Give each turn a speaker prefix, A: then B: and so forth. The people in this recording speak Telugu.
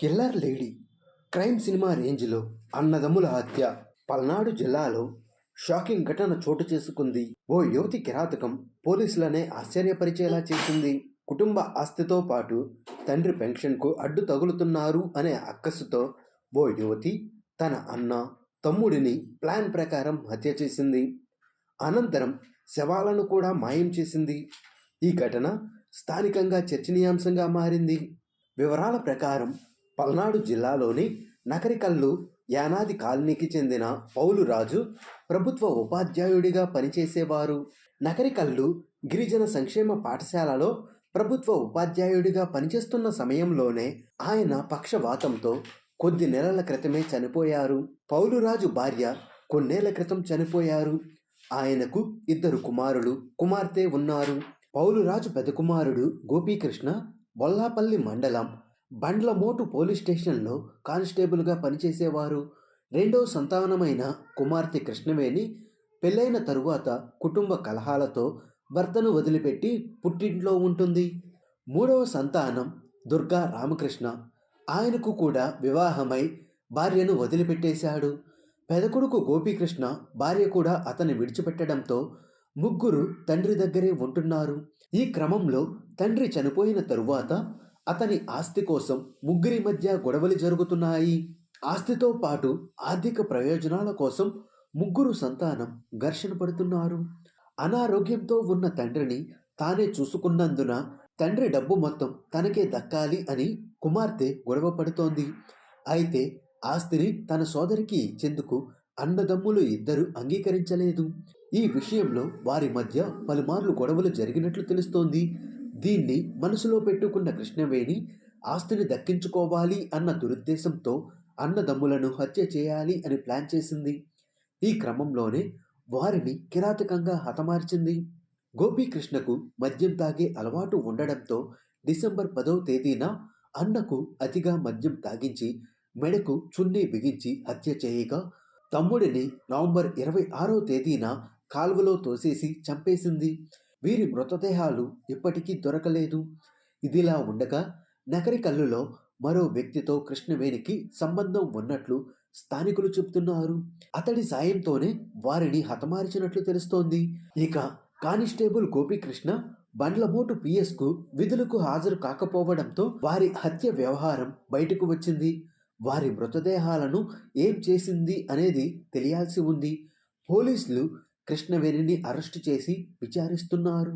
A: కిల్లర్ లేడీ క్రైమ్ సినిమా రేంజ్లో అన్నదమ్ముల హత్య. పల్నాడు జిల్లాలో షాకింగ్ ఘటన చోటు చేసుకుంది. ఓ యువతి కిరాతకం పోలీసులనే ఆశ్చర్యపరిచేలా చేసింది. కుటుంబ ఆస్తితో పాటు తండ్రి పెన్షన్కు అడ్డు తగులుతున్నారు అనే అక్కసుతో ఓ యువతి తన అన్న తమ్ముడిని ప్లాన్ ప్రకారం హత్య చేసింది. అనంతరం శవాలను కూడా మాయం చేసింది. ఈ ఘటన స్థానికంగా చర్చనీయాంశంగా మారింది. వివరాల ప్రకారం పల్నాడు జిల్లాలోని నకరికల్లు యానాది కాలనీకి చెందిన పౌలురాజు ప్రభుత్వ ఉపాధ్యాయుడిగా పనిచేసేవారు. నకరికల్లు గిరిజన సంక్షేమ పాఠశాలలో ప్రభుత్వ ఉపాధ్యాయుడిగా పనిచేస్తున్న సమయంలోనే ఆయన పక్షవాతంతో కొద్ది నెలల క్రితమే చనిపోయారు. పౌలురాజు భార్య కొన్నేళ్ళ క్రితం చనిపోయారు. ఆయనకు ఇద్దరు కుమారులు కుమార్తె ఉన్నారు. పౌలురాజు పెద్ద కుమారుడు గోపీకృష్ణ బొల్లాపల్లి మండలం బండ్లమోటు పోలీస్ స్టేషన్లో కానిస్టేబుల్గా పనిచేసేవారు. రెండో సంతానమైన కుమార్తె కృష్ణవేణి పెళ్ళైన తరువాత కుటుంబ కలహాలతో భర్తను వదిలిపెట్టి పుట్టింట్లో ఉంటుంది. మూడవ సంతానం దుర్గా రామకృష్ణ. ఆయనకు కూడా వివాహమై భార్యను వదిలిపెట్టేశాడు. పెదకొడుకు గోపీకృష్ణ భార్య కూడా అతన్ని విడిచిపెట్టడంతో ముగ్గురు తండ్రి దగ్గరే ఉంటున్నారు. ఈ క్రమంలో తండ్రి చనిపోయిన తరువాత అతని ఆస్తి కోసం ముగ్గురి మధ్య గొడవలు జరుగుతున్నాయి. ఆస్తితో పాటు ఆర్థిక ప్రయోజనాల కోసం ముగ్గురు సంతానం ఘర్షణ పడుతున్నారు. అనారోగ్యంతో ఉన్న తండ్రిని తానే చూసుకున్నందున తండ్రి డబ్బు మొత్తం తనకే దక్కాలి అని కుమార్తె గొడవ పడుతోంది. అయితే ఆస్తిని తన సోదరికి ఇచ్చేందుకు అన్నదమ్ములు ఇద్దరు అంగీకరించలేదు. ఈ విషయంలో వారి మధ్య పలుమార్లు గొడవలు జరిగినట్లు తెలుస్తోంది. దీన్ని మనసులో పెట్టుకున్న కృష్ణవేణి ఆస్తిని దక్కించుకోవాలి అన్న దురుద్దేశంతో అన్నదమ్ములను హత్య చేయాలి అని ప్లాన్ చేసింది. ఈ క్రమంలోనే వారిని కిరాతకంగా హతమార్చింది. గోపీకృష్ణకు మద్యం తాగే అలవాటు ఉండడంతో డిసెంబర్ పదవ తేదీన అన్నకు అతిగా మద్యం తాగించి మెడకు చున్నీ బిగించి హత్య చేయగా తమ్ముడిని నవంబర్ ఇరవై ఆరో తేదీన కాల్వలో తోసేసి చంపేసింది. వీరి మృతదేహాలు ఇప్పటికీ దొరకలేదు. ఇదిలా ఉండగా నగరికల్లులో మరో వ్యక్తితో కృష్ణవేణికి సంబంధం ఉన్నట్లు స్థానికులు చెబుతున్నారు. అతడి సాయంతోనే వారిని హతమార్చినట్లు తెలుస్తోంది. ఇక కానిస్టేబుల్ గోపీకృష్ణ బండ్లమోటు పిఎస్కు విధులకు హాజరు కాకపోవడంతో వారి హత్య వ్యవహారం బయటకు వచ్చింది. వారి మృతదేహాలను ఏం చేసింది అనేది తెలియాల్సి ఉంది. పోలీసులు కృష్ణవేణిని అరెస్టు చేసి విచారిస్తున్నారు.